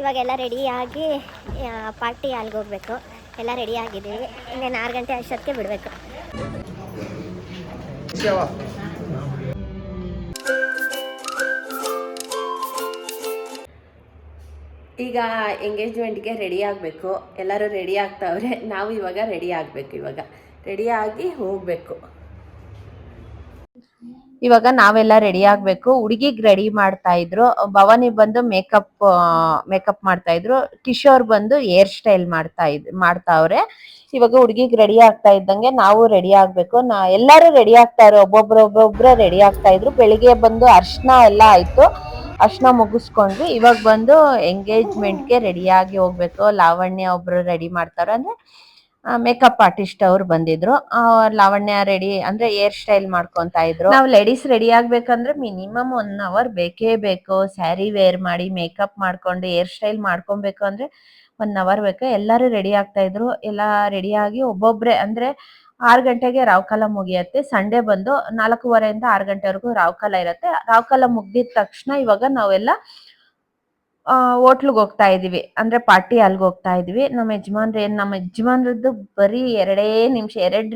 ಇವಾಗೆಲ್ಲ ರೆಡಿಯಾಗಿ ಪಾರ್ಟಿ ಅಲ್ಲಿಗೆ ಹೋಗ್ಬೇಕು. ಎಲ್ಲ ರೆಡಿ ಆಗಿದ್ದೀವಿ. ಇನ್ನೇನು ಆರು ಗಂಟೆ ಅಷ್ಟೊತ್ತಿಗೆ ಬಿಡಬೇಕು. ಈಗ ಎಂಗೇಜ್ಮೆಂಟ್ಗೆ ರೆಡಿ ಆಗಬೇಕು. ಎಲ್ಲರೂ ರೆಡಿ ಆಗ್ತಾವ್ರೆ. ನಾವು ಇವಾಗ ರೆಡಿ ಆಗಬೇಕು ಇವಾಗ. ರೆಡಿಯಾಗಿ ಹೋಗಬೇಕು. ಇವಾಗ ನಾವೆಲ್ಲ ರೆಡಿ ಆಗ್ಬೇಕು. ಹುಡುಗಿಗ್ ರೆಡಿ ಮಾಡ್ತಾ ಇದ್ರು. ಭವಾನಿ ಬಂದು ಮೇಕಪ್ ಮೇಕಪ್ ಮಾಡ್ತಾ ಇದ್ರು. ಕಿಶೋರ್ ಬಂದು ಹೇರ್ ಸ್ಟೈಲ್ ಮಾಡ್ತಾ ಇದ್, ಮಾಡ್ತಾವ್ರೆ. ಇವಾಗ ಹುಡುಗಿಗ್ ರೆಡಿ ಆಗ್ತಾ ಇದ್ದಂಗೆ ನಾವು ರೆಡಿ ಆಗ್ಬೇಕು. ನಾ, ಎಲ್ಲಾರು ರೆಡಿ ಆಗ್ತಾ ಇರೋ ಒಬ್ಬೊಬ್ರು, ಒಬ್ಬೊಬ್ರೆ ರೆಡಿ ಆಗ್ತಾ ಇದ್ರು. ಬೆಳಿಗ್ಗೆ ಬಂದು ಅರ್ಶನ ಎಲ್ಲ ಆಯ್ತು. ಅರ್ಶನ ಮುಗಿಸ್ಕೊಂಡ್ವಿ ಇವಾಗ ಬಂದು ಎಂಗೇಜ್ಮೆಂಟ್ಗೆ ರೆಡಿಯಾಗಿ ಹೋಗ್ಬೇಕು. ಲಾವಣ್ಯ ಒಬ್ರು ರೆಡಿ ಮಾಡ್ತಾರ ಅಂದ್ರೆ ಮೇಕಪ್ ಆರ್ಟಿಸ್ಟ್ ಅವ್ರು ಬಂದಿದ್ರು. ಲಾವಣ್ಯ ರೆಡಿ ಅಂದ್ರೆ ಹೇರ್ ಸ್ಟೈಲ್ ಮಾಡ್ಕೊಂತ ಇದ್ರು. ನಾವು ಲೇಡೀಸ್ ರೆಡಿ ಆಗ್ಬೇಕಂದ್ರೆ ಮಿನಿಮಮ್ ಒನ್ ಅವರ್ ಬೇಕೇ ಬೇಕು. ಸ್ಯಾರಿ ವೇರ್ ಮಾಡಿ ಮೇಕಪ್ ಮಾಡ್ಕೊಂಡು ಹೇರ್ ಸ್ಟೈಲ್ ಮಾಡ್ಕೊಬೇಕು ಅಂದ್ರೆ ಒನ್ ಅವರ್ ಬೇಕು. ಎಲ್ಲರೂ ರೆಡಿ ಆಗ್ತಾ ಇದ್ರು. ಎಲ್ಲ ರೆಡಿ ಆಗಿ ಒಬ್ಬೊಬ್ರೆ ಅಂದ್ರೆ ಆರು ಗಂಟೆಗೆ ರಾವ್ಕಾಲ ಮುಗಿಯತ್ತೆ. ಸಂಡೇ ಬಂದು ನಾಲ್ಕೂವರೆಯಿಂದ ಆರು ಗಂಟೆವರೆಗೂ ರಾವ್ಕಾಲ ಇರತ್ತೆ. ರಾವ್ಕಾಲ ಮುಗ್ದಿದ ತಕ್ಷಣ ಇವಾಗ ನಾವೆಲ್ಲ ಹೋಟ್ಲಿಗೆ ಹೋಗ್ತಾ ಇದೀವಿ. ಅಂದ್ರೆ ಪಾರ್ಟಿ ಅಲ್ಲಿಗೆ ಹೋಗ್ತಾ ಇದೀವಿ. ನಮ್ಮ ಯಜಮಾನ್ರು ಏನ್ ನಮ್ಮ ಯಜಮಾನ್ರದ್ದು ಬರೀ ಎರಡೇ ನಿಮಿಷ ಎರಡ್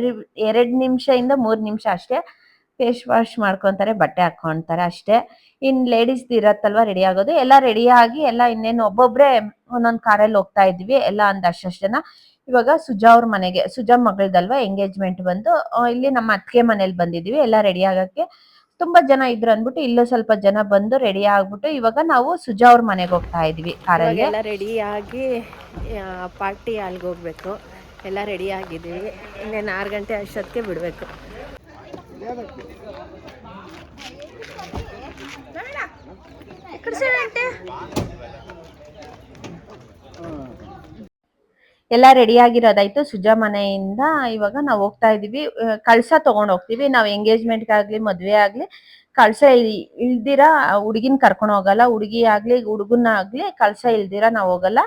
ಎರಡ್ ನಿಮಿಷದಿಂದ ಮೂರ್ ನಿಮಿಷ ಅಷ್ಟೇ ಫೇಸ್ ವಾಶ್ ಮಾಡ್ಕೊಂತಾರೆ, ಬಟ್ಟೆ ಹಾಕೊಂತಾರೆ ಅಷ್ಟೇ. ಇನ್ ಲೇಡೀಸ್ ಇರತ್ತಲ್ವಾ, ರೆಡಿ ಆಗೋದು. ಎಲ್ಲ ರೆಡಿ ಆಗಿ, ಎಲ್ಲ ಇನ್ನೇನು ಒಬ್ಬೊಬ್ರೆ ಒಂದೊಂದ್ ಕಾರಲ್ಲಿ ಹೋಗ್ತಾ ಇದ್ವಿ, ಎಲ್ಲ ಒಂದ್ ಅಷ್ಟಷ್ಟು. ಜನ ಇವಾಗ ಸುಜಾ ಅವ್ರ ಮನೆಗೆ, ಸುಜಾ ಮಗಳದಲ್ವಾ, ಎಂಗೇಜ್ಮೆಂಟ್ ಬಂದು ಇಲ್ಲಿ ನಮ್ಮ ಅತ್ತಿಗೆ ಮನೇಲಿ ಬಂದಿದೀವಿ, ಎಲ್ಲ ರೆಡಿ ಆಗಕ್ಕೆ ತುಂಬಾ ಜನ ಇದ್ರು ಅನ್ಬಿಟ್ಟು ಇಲ್ಲೂ ಸ್ವಲ್ಪ ಜನ ಬಂದು ರೆಡಿ ಆಗ್ಬಿಟ್ಟು ಇವಾಗ ನಾವು ಸುಜಾ ಅವ್ರ ಮನೆಗೆ ಹೋಗ್ತಾ ಇದ್ವಿ ಕಾರಲ್ಲಿ ಎಲ್ಲ ರೆಡಿ ಆಗಿ ಪಾರ್ಟಿ ಅಲ್ಲಿಗೆ ಹೋಗ್ಬೇಕು. ಎಲ್ಲ ರೆಡಿ ಆಗಿದ್ದೀವಿ. ಇನ್ನೇನು ಆರು ಗಂಟೆ ಅಷ್ಟೊತ್ತಿಗೆ ಬಿಡಬೇಕು. ಎಲ್ಲ ರೆಡಿ ಆಗಿರೋದಾಯ್ತು. ಸುಜಾ ಮನೆಯಿಂದ ಇವಾಗ ನಾವು ಹೋಗ್ತಾ ಇದೀವಿ. ಕಳಸ ತಗೊಂಡ್ ಹೋಗ್ತೀವಿ. ನಾವು ಎಂಗೇಜ್ಮೆಂಟ್ ಆಗ್ಲಿ ಮದ್ವೆ ಆಗ್ಲಿ, ಕಳಸ ಇಲ್- ಇಲ್ದಿರ ಹುಡುಗಿನ ಕರ್ಕೊಂಡು ಹೋಗಲ್ಲ. ಹುಡುಗಿ ಆಗ್ಲಿ, ಹುಡುಗನ ಆಗ್ಲಿ ಕಳಸ ಇಲ್ದಿರ ನಾವು ಹೋಗಲ್ಲ.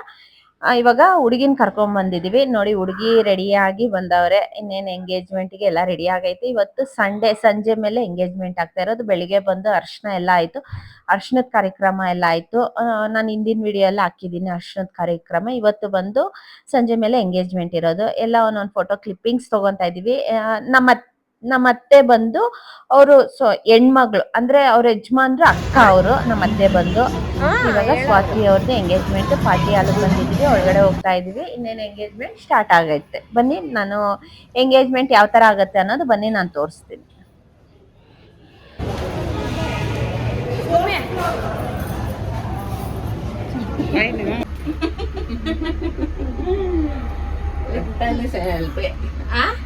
ಇವಾಗ ಹುಡುಗಿನ ಕರ್ಕೊಂಡ್ ಬಂದಿದೀವಿ. ನೋಡಿ, ಹುಡುಗಿ ರೆಡಿ ಆಗಿ ಬಂದವ್ರೆ. ಇನ್ನೇನ್ ಎಂಗೇಜ್ಮೆಂಟ್ಗೆ ಎಲ್ಲ ರೆಡಿ ಆಗೈತೆ. ಇವತ್ತು ಸಂಡೇ ಸಂಜೆ ಮೇಲೆ ಎಂಗೇಜ್ಮೆಂಟ್ ಆಗ್ತಾ ಇರೋದು. ಬೆಳಿಗ್ಗೆ ಬಂದು ಅರ್ಶನ ಎಲ್ಲ ಆಯ್ತು. ಅರ್ಶನದ ಕಾರ್ಯಕ್ರಮ ಎಲ್ಲ ಆಯ್ತು. ನಾನು ಹಿಂದಿನ ವಿಡಿಯೋ ಎಲ್ಲ ಹಾಕಿದ್ದೀನಿ, ಅರ್ಶನದ ಕಾರ್ಯಕ್ರಮ. ಇವತ್ತು ಬಂದು ಸಂಜೆ ಮೇಲೆ ಎಂಗೇಜ್ಮೆಂಟ್ ಇರೋದು. ಎಲ್ಲ ಒಂದೊಂದು ಫೋಟೋ ಕ್ಲಿಪ್ಪಿಂಗ್ಸ್ ತಗೊಂತ ಇದೀವಿ. ನಮ್ಮ ನಮ್ಮ ಅತ್ತೆ ಬಂದು ಅವರು ಸೊ ಹೆಣ್ಮಗಳು ಅಂದ್ರೆ ಅವ್ರ ಯಜಮಾನ್ರು ಅಕ್ಕ ಅವರು ನಮ್ಮ ಅತ್ತೆ ಬಂದು ಇವಾಗ ಸ್ವಾತಿ ಅವ್ರದ್ದು ಎಂಗೇಜ್ಮೆಂಟ್ ಪಾರ್ಟಿ ಹಾಲು ಬಂದಿದ್ವಿ ಒಳಗಡೆ ಹೋಗ್ತಾ ಇದೀವಿ. ಇನ್ನೇನು ಎಂಗೇಜ್ಮೆಂಟ್ ಸ್ಟಾರ್ಟ್ ಆಗೈತೆ. ಬನ್ನಿ ನಾನು ಎಂಗೇಜ್ಮೆಂಟ್ ಯಾವ ತರ ಆಗತ್ತೆ ಅನ್ನೋದು ಬನ್ನಿ ನಾನು ತೋರಿಸ್ತೀನಿ.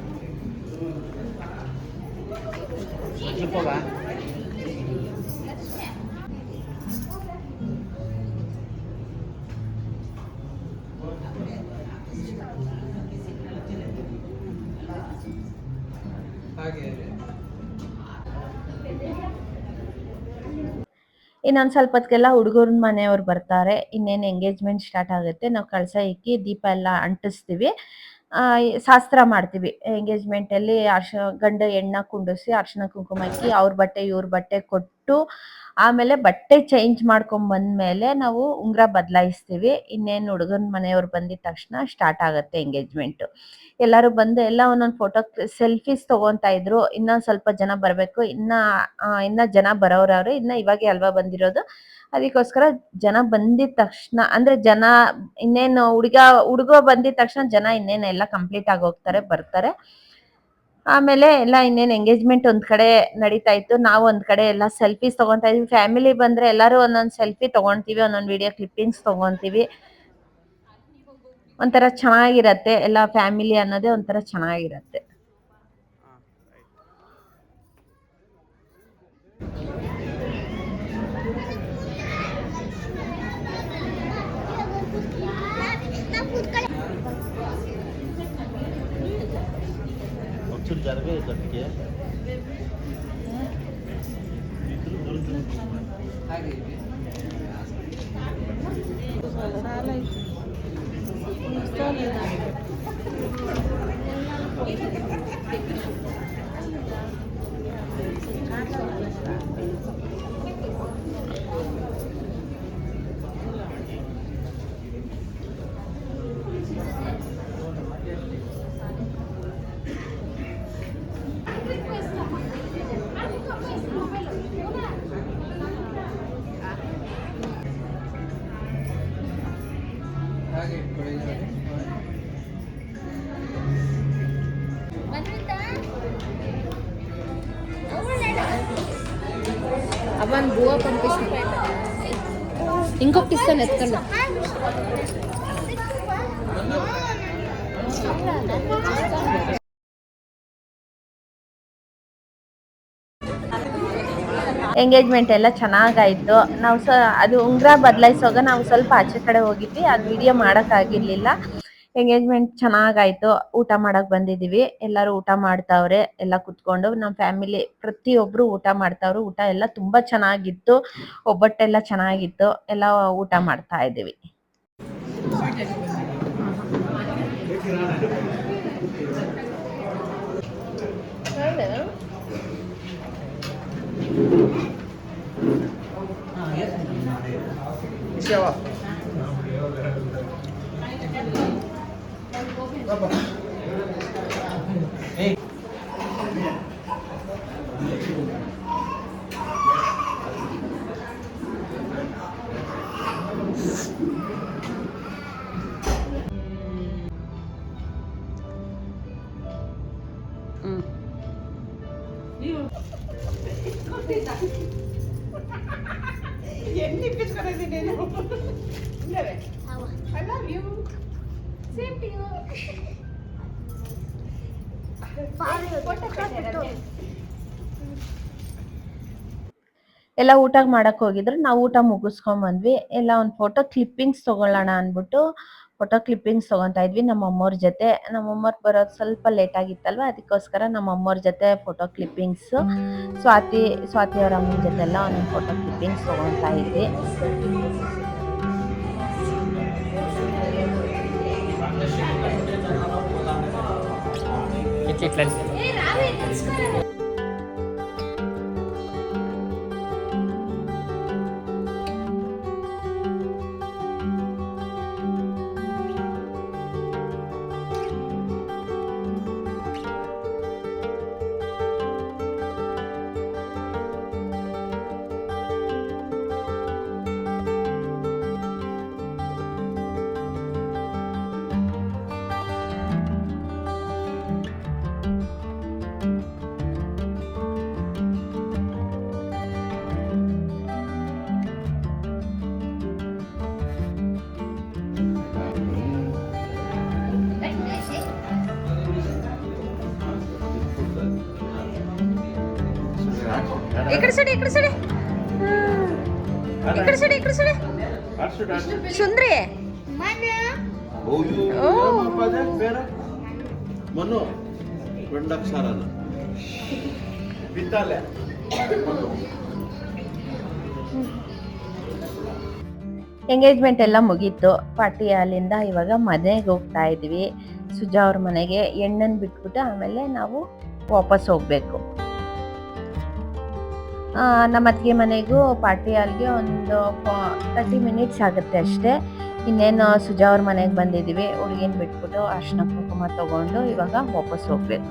ಲೆಫ್ಟಲ್ಲಿ ಸೆಲ್ಫಿ ಇನ್ನೊಂದು ಸ್ವಲ್ಪ ಹೊತ್ತಿಗೆಲ್ಲ ಹುಡುಗರ ಮನೆಯವ್ರು ಬರ್ತಾರೆ. ಇನ್ನೇನು ಎಂಗೇಜ್ಮೆಂಟ್ ಸ್ಟಾರ್ಟ್ ಆಗುತ್ತೆ? ನಾವು ಕಳಸ ಇಕ್ಕಿ ದೀಪ ಎಲ್ಲ ಅಂಟಿಸ್ತೀವಿ. ಶಾಸ್ತ್ರ ಮಾಡ್ತೀವಿ. ಎಂಗೇಜ್ಮೆಂಟ್ ಅಲ್ಲಿ ಅರ್ಶ ಗಂಡ ಹೆಣ್ಣ ಕುಂಡಿಸಿ ಅರ್ಶಿನ ಕುಂಕುಮ ಹಾಕಿ ಅವ್ರ ಬಟ್ಟೆ, ಇವ್ರ ಬಟ್ಟೆ ಕೊಟ್ಟು ಆಮೇಲೆ ಬಟ್ಟೆ ಚೇಂಜ್ ಮಾಡ್ಕೊಂಡ್ ಬಂದ್ಮೇಲೆ ನಾವು ಉಂಗ್ರ ಬದಲಾಯಿಸ್ತೀವಿ. ಇನ್ನೇನು ಹುಡುಗನ ಮನೆಯವ್ರು ಬಂದಿದ ತಕ್ಷಣ ಸ್ಟಾರ್ಟ್ ಆಗುತ್ತೆ ಎಂಗೇಜ್ಮೆಂಟ್ ಎಲ್ಲರೂ ಬಂದು ಎಲ್ಲ ಒಂದೊಂದು ಫೋಟೋ ಸೆಲ್ಫೀಸ್ ತಗೊಂತಾ ಇದ್ರು. ಇನ್ನ ಸ್ವಲ್ಪ ಜನ ಬರಬೇಕು. ಇನ್ನ ಇನ್ನ ಜನ ಬರೋರವ್ರೆ ಇನ್ನ ಇವಾಗೆ ಅಲ್ವಾ ಬಂದಿರೋದು. ಅದಕ್ಕೋಸ್ಕರ ಜನ ಬಂದಿದ ತಕ್ಷಣ, ಅಂದ್ರೆ ಜನ ಇನ್ನೇನು ಹುಡುಗ ಹುಡುಗ ಬಂದಿದ ತಕ್ಷಣ ಜನ ಇನ್ನೇನು ಎಲ್ಲ ಕಂಪ್ಲೀಟ್ ಆಗಿ ಹೋಗ್ತಾರೆ, ಬರ್ತಾರೆ. ಆಮೇಲೆ ಎಲ್ಲ ಇನ್ನೇನು ಎಂಗೇಜ್ಮೆಂಟ್ ಒಂದ್ ಕಡೆ ನಡೀತಾ ಇತ್ತು. ನಾವು ಒಂದ್ ಕಡೆ ಎಲ್ಲ ಸೆಲ್ಫೀಸ್ ತಗೊಂತಾ ಇದ್ವಿ. ಫ್ಯಾಮಿಲಿ ಬಂದ್ರೆ ಎಲ್ಲರೂ ಒಂದೊಂದ್ ಸೆಲ್ಫಿ ತಗೊಂತೀವಿ, ಒಂದೊಂದ್ ವಿಡಿಯೋ ಕ್ಲಿಪ್ಪಿಂಗ್ಸ್ ತಗೊಂತೀವಿ. ಒಂಥರ ಚೆನ್ನಾಗಿರತ್ತೆ ಎಲ್ಲ ಫ್ಯಾಮಿಲಿ ಅನ್ನೋದೇ ಒಂಥರ ಚೆನ್ನಾಗಿರತ್ತೆ. रिजर्वे करके అవన్ బువ్వ పంపిస్తాను ఇంకొక ఇస్తాను ఎత్తుకండి ಎಂಗೇಜ್ಮೆಂಟ್ ಎಲ್ಲ ಚೆನ್ನಾಗಾಯ್ತು ನಾವು ಸ ಅದು ಉಂಗುರ ಬದಲಾಯಿಸುವಾಗ ನಾವು ಸ್ವಲ್ಪ ಆಚೆ ಕಡೆ ಹೋಗಿದ್ವಿ ಅದು ವಿಡಿಯೋ ಮಾಡೋಕ್ಕಾಗಿರ್ಲಿಲ್ಲ ಎಂಗೇಜ್ಮೆಂಟ್ ಚೆನ್ನಾಗಾಯ್ತು, ಊಟ ಮಾಡಕ್ ಬಂದಿದೀವಿ ಎಲ್ಲರೂ ಊಟ ಮಾಡ್ತಾವ್ರೆ, ಎಲ್ಲ ಕುತ್ಕೊಂಡು. ನಮ್ಮ ಫ್ಯಾಮಿಲಿ ಪ್ರತಿಯೊಬ್ರು ಊಟ ಮಾಡ್ತಾವ್ರು. ಊಟ ಎಲ್ಲ ತುಂಬಾ ಚೆನ್ನಾಗಿತ್ತು. ಒಬ್ಬಟ್ಟೆಲ್ಲ ಚೆನ್ನಾಗಿತ್ತು. ಎಲ್ಲ ಊಟ ಮಾಡ್ತಾ ಇದೀವಿ I love you. ಎಲ್ಲ ಊಟ ಮಾಡಕ್ ಹೋಗಿದ್ರು. ನಾವು ಊಟ ಮುಗಿಸ್ಕೊಂಡ್ ಬಂದ್ವಿ. ಎಲ್ಲ ಒಂದ್ ಫೋಟೋ ಕ್ಲಿಪ್ಪಿಂಗ್ಸ್ ತಗೊಳ್ಳೋಣ ಅನ್ಬಿಟ್ಟು ಫೋಟೋ ಕ್ಲಿಪ್ಪಿಂಗ್ಸ್ ತಗೊಂತಾ ಇದ್ವಿ ನಮ್ಮ ಅಮ್ಮವ್ರ ಜೊತೆ. ನಮ್ಮ ಅಮ್ಮವ್ರ ಬರೋದು ಸ್ವಲ್ಪ ಲೇಟ್ ಆಗಿತ್ತಲ್ವಾ? ಅದಕ್ಕೋಸ್ಕರ ನಮ್ಮ ಅಮ್ಮವ್ರ ಜೊತೆ ಫೋಟೋ ಕ್ಲಿಪ್ಪಿಂಗ್ಸ್ ಸ್ವಾತಿ ಸ್ವಾತಿ ಅವರ ಅಮ್ಮನ ಜೊತೆ ಎಲ್ಲ ಒಂದೊಂದು ಫೋಟೋ ಕ್ಲಿಪ್ಪಿಂಗ್ಸ್ ತಗೊಂತಾ ಇದ್ವಿ. ఇట్లా ఇక్కడ సైడ్ ఇక్కడ సైడ్ ఇక్కడ సైడ్ ఇక్కడ సైడ్ సుందరి ಮನು ಕೊಂಡಕ್ಷರನ ಬಿತ್ತಲೆ ಎಂಗೇಜ್ಮೆಂಟ್ ಎಲ್ಲ ಮುಗೀತು ಪಾರ್ಟಿ ಅಲ್ಲಿಂದ ಇವಾಗ ಮನೆಗೆ ಹೋಗ್ತಾ ಇದೀವಿ ಸುಜಾ ಅವ್ರ ಮನೆಗೆ ಎಣ್ಣನ್ ಬಿಟ್ಬಿಟ್ಟು ಆಮೇಲೆ ನಾವು ವಾಪಸ್ ಹೋಗ್ಬೇಕು ಆ, ನಮ್ಮ ಅತ್ತಿಗೆ ಮನೆಗೂ ಪಾರ್ಟಿ ಹಾಲ್ಗೆ ಒಂದು ತರ್ಟಿ ಮಿನಿಟ್ಸ್ ಆಗುತ್ತೆ ಅಷ್ಟೇ. ಇನ್ನೇನು ಸುಜಾ ಅವ್ರ ಮನೆಗೆ ಬಂದಿದ್ದೀವಿ ಹುಡುಗಿನ ಬಿಟ್ಬಿಟ್ಟು ಅರ್ಶಿನ ಕುಂಕುಮ ತಗೊಂಡು ಇವಾಗ ವಾಪಸ್ ಹೋಗ್ಬೇಕು.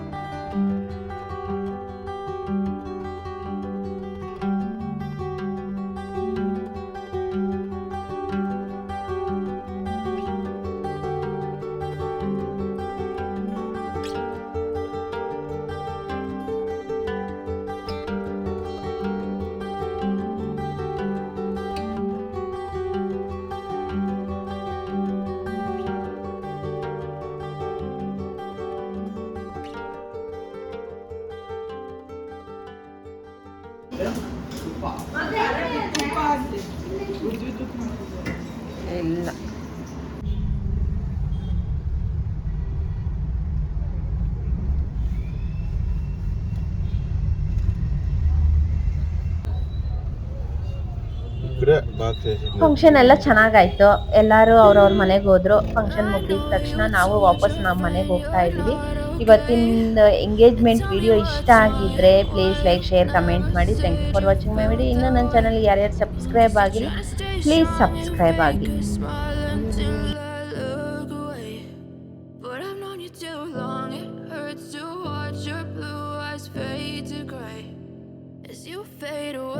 ಫಂಕ್ಷನ್ ಎಲ್ಲ ಚೆನ್ನಾಗಾಯ್ತು. ಎಲ್ಲರೂ ಅವ್ರವ್ರ ಮನೆಗೆ ಹೋದ್ರು. ಫಂಕ್ಷನ್ ಮುಗಿದ ತಕ್ಷಣ ನಾವು ವಾಪಸ್ ನಮ್ಮ ಮನೆಗೆ ಹೋಗ್ತಾ ಇದ್ವಿ ಇವತ್ತಿನ ಎಂಗೇಜ್ಮೆಂಟ್ ವಿಡಿಯೋ ಇಷ್ಟ ಆಗಿದ್ರೆ ಪ್ಲೀಸ್ ಲೈಕ್ ಶೇರ್ ಕಮೆಂಟ್ ಮಾಡಿ. Thank you for watching my video ಇನ್ನೂ ನನ್ನ ಚಾನಲ್ ಯಾರ್ಯಾರು ಸಬ್ಸ್ಕ್ರೈಬ್ ಆಗಿಲ್ಲ ಪ್ಲೀಸ್ ಸಬ್ಸ್ಕ್ರೈಬ್ ಆಗಿ Smile until I look